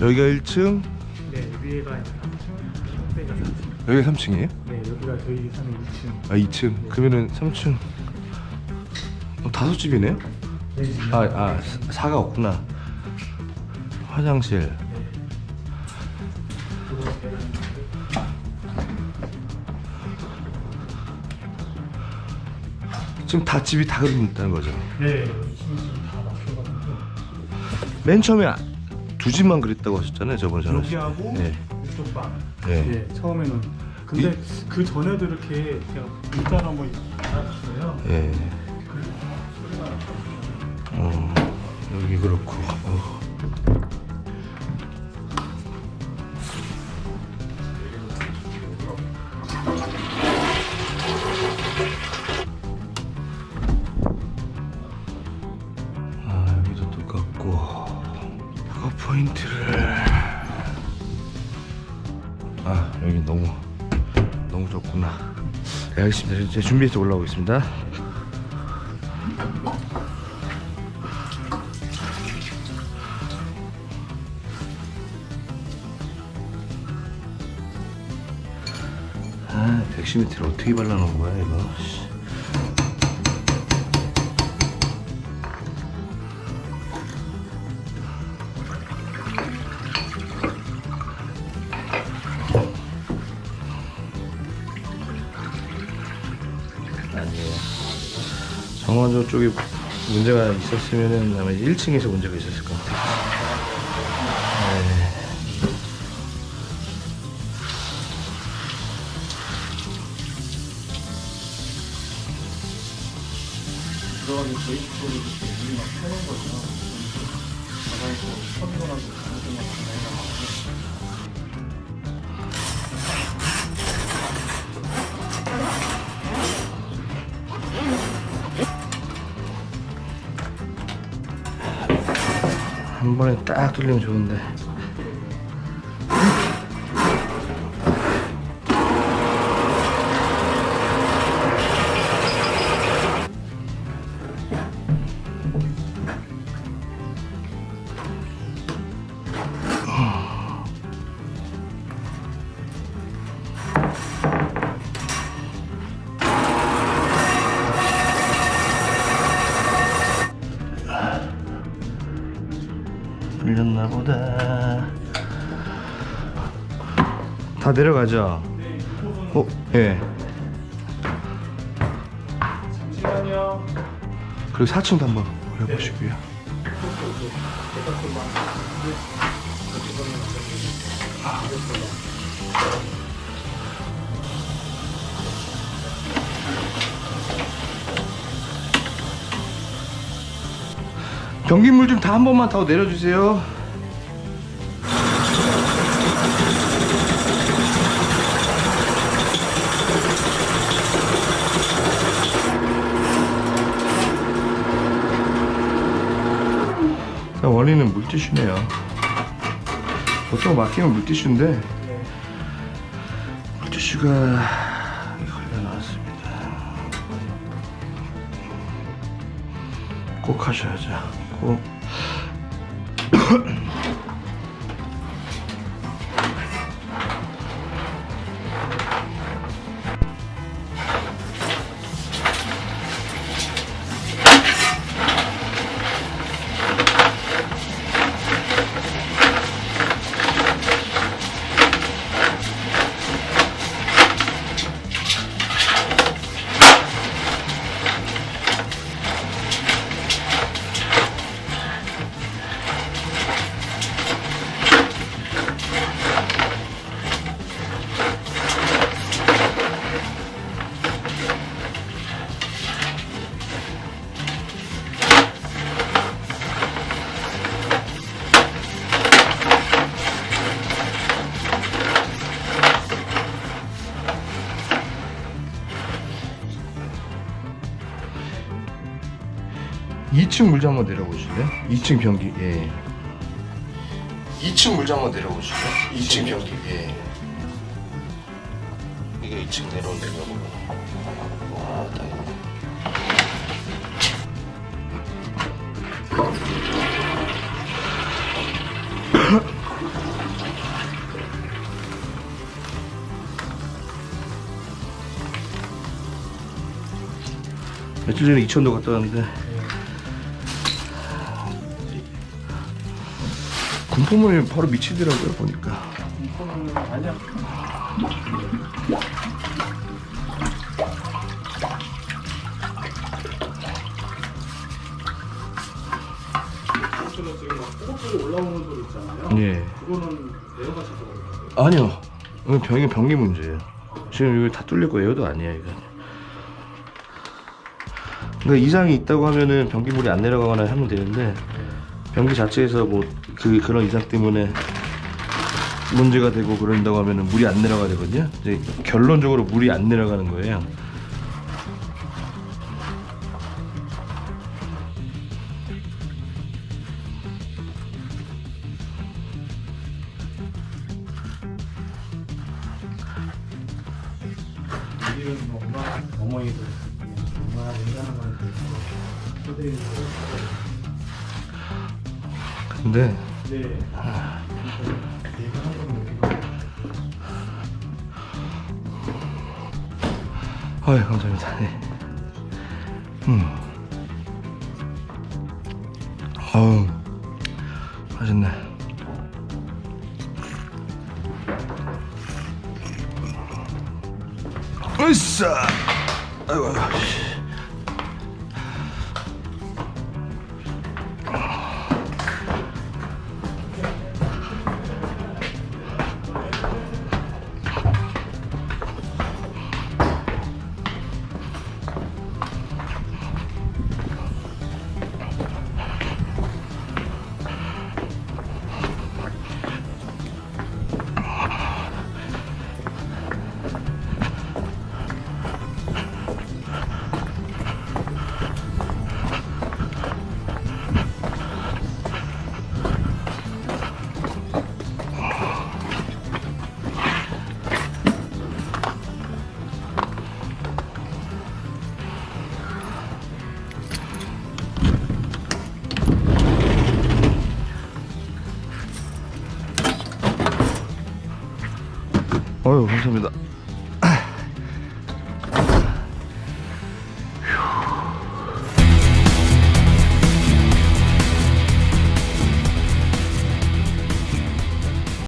여기가 1층, 네, 위에가 이제 3층, 밑에가 4층. 여기가 3층이에요? 네, 여기가 저희 사는 2층. 아 2층. 그러면은 3층. 어, 다섯 집이네요? 네, 아, 아 사- 사가 없구나. 화장실. 지금 다 집이 다 그림 있다는 거죠. 네, 2층이 지금 다 막혀가지고. 맨 처음에 아- 두 집만 그랬다고 하셨잖아요, 저번에 전화. 여기하고 네. 이쪽 방. 네. 네, 처음에는. 근데 그 전에도 이렇게 제가 문자로 한번 알았어요. 예. 어, 여기 그렇고. 포인트를. 아, 여기 너무, 너무 좋구나. 네, 알겠습니다. 이제 준비해서 올라오겠습니다. 아, 백시미티를 어떻게 발라놓은 거야, 이거? 정화조 쪽에 문제가 있었으면은 아마 1층에서 문제가 있었을 것 같아요. 네. 들어가는 저희 쪽으로 이렇게 물이 막 새는 거죠. 바다에서 터지고 나서 가능성이 한 번에 딱 뚫리면 좋은데. 뚫렸나 보다. 다 내려가죠? 어, 예. 잠시만요. 그리고 4층도 한번 해보시고요. 변기물 좀 다 한 번만 더 내려주세요. 원인은 물티슈네요. 보통 막히면 물티슈인데 물티슈가 걸려 나왔습니다. 꼭 하셔야죠. 꼭. 2층 물자 한번 내려보실래? 2층 변기 예. 2층 물자 한번 내려보실래? 2층 변기. 예. 이게 2층 내려온 데가 뭐와 아, 다행이네. 며칠 전에 2천도 갔다 왔는데. 군포문이 바로 미치더라고요 보니까. 예? 아니요 이건 병이 변기 문제예요 지금 이거 다 뚫리고 에어도 아니야 이거 그러니까 이상이 있다고 하면은 변기물이 안 내려가거나 하면 되는데 변기 자체에서 뭐 그 그런 이상 때문에 문제가 되고 그런다고 하면은 물이 안 내려가야 되거든요. 이제 결론적으로 물이 안 내려가는 거예요. 뭐 어머니도 엄마 냉장고 하는 근데 네. 여기가 아유 감사합니다. 네. 음. 아우 맛있네. 으쌰. 아이고. 아이고, 씨. 아유 감사합니다.